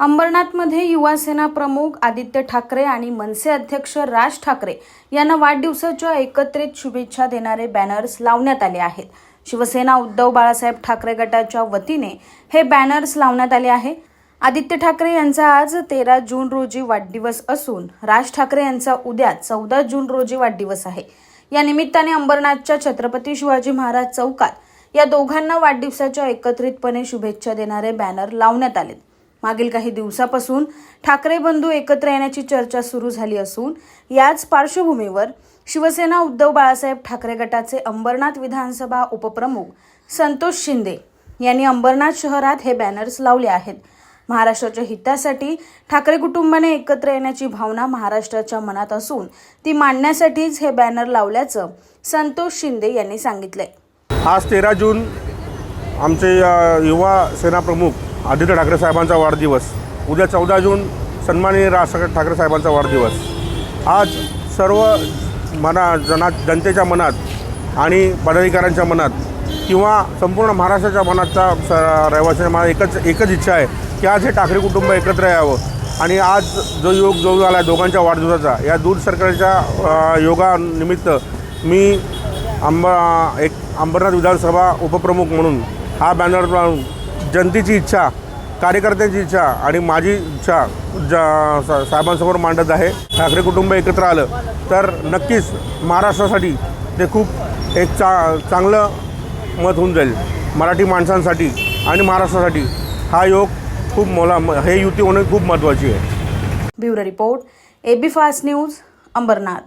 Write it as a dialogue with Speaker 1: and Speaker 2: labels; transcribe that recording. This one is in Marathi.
Speaker 1: अंबरनाथमध्ये युवासेना प्रमुख आदित्य ठाकरे आणि मनसे अध्यक्ष राज ठाकरे यांना वाढदिवसाच्या एकत्रित शुभेच्छा देणारे बॅनर्स लावण्यात आले आहेत. शिवसेना उद्धव बाळासाहेब ठाकरे गटाच्या वतीने हे बॅनर्स लावण्यात आले आहे आदित्य ठाकरे यांचा आज तेरा जून रोजी वाढदिवस असून राज ठाकरे यांचा उद्या चौदा जून रोजी वाढदिवस आहे. या निमित्ताने अंबरनाथच्या छत्रपती शिवाजी महाराज चौकात या दोघांना वाढदिवसाच्या एकत्रितपणे शुभेच्छा देणारे बॅनर लावण्यात आलेत. मागील काही दिवसापासून ठाकरे बंधू एकत्र येण्याची चर्चा सुरू झाली असून याच पार्श्वभूमीवर शिवसेना उद्धव बाळासाहेब ठाकरे गटाचे अंबरनाथ विधानसभा उपप्रमुख संतोष शिंदे यांनी अंबरनाथ शहरात हे बॅनर्स लावले आहेत. महाराष्ट्राच्या हितासाठी ठाकरे कुटुंबाने एकत्र येण्याची भावना महाराष्ट्राच्या मनात असून ती मांडण्यासाठीच हे बॅनर लावल्याचं संतोष शिंदे यांनी सांगितलंय.
Speaker 2: आज तेरा जून आमचे युवा सेना प्रमुख आदित्य ठाकरे साहेबांचा वाढदिवस. उद्या चौदा जून सन्माननीय राज ठाकरे साहेबांचा वाढदिवस. आज सर्व मना जना जनतेच्या मनात आणि पदाधिकाऱ्यांच्या मनात किंवा संपूर्ण महाराष्ट्राच्या मनातचा स रहिवाशांच्या मनात एकच एकच इच्छा आहे की आज हे ठाकरे कुटुंब एकत्र यावं. आणि आज जो योग जो आला आहे दोघांच्या वाढदिवसाचा या दूध सरकारच्या योगानिमित्त मी आंबा एक अंबरनाथ विधानसभा उपप्रमुख म्हणून हा बॅनर लावून जनतेची इच्छा कार्यकर्त्यांची इच्छा आणि माझी इच्छा ज्या सा- साहेबांसमोर मांडत आहे ठाकरे कुटुंब एकत्र आलं तर नक्कीच महाराष्ट्रासाठी ते खूप एक चा चांगलं मत होऊन जाईल. मराठी माणसांसाठी आणि महाराष्ट्रासाठी हा योग खूप मोला हे युती होणे खूप महत्त्वाची आहे.
Speaker 1: Bureau report AB fast news Ambernath.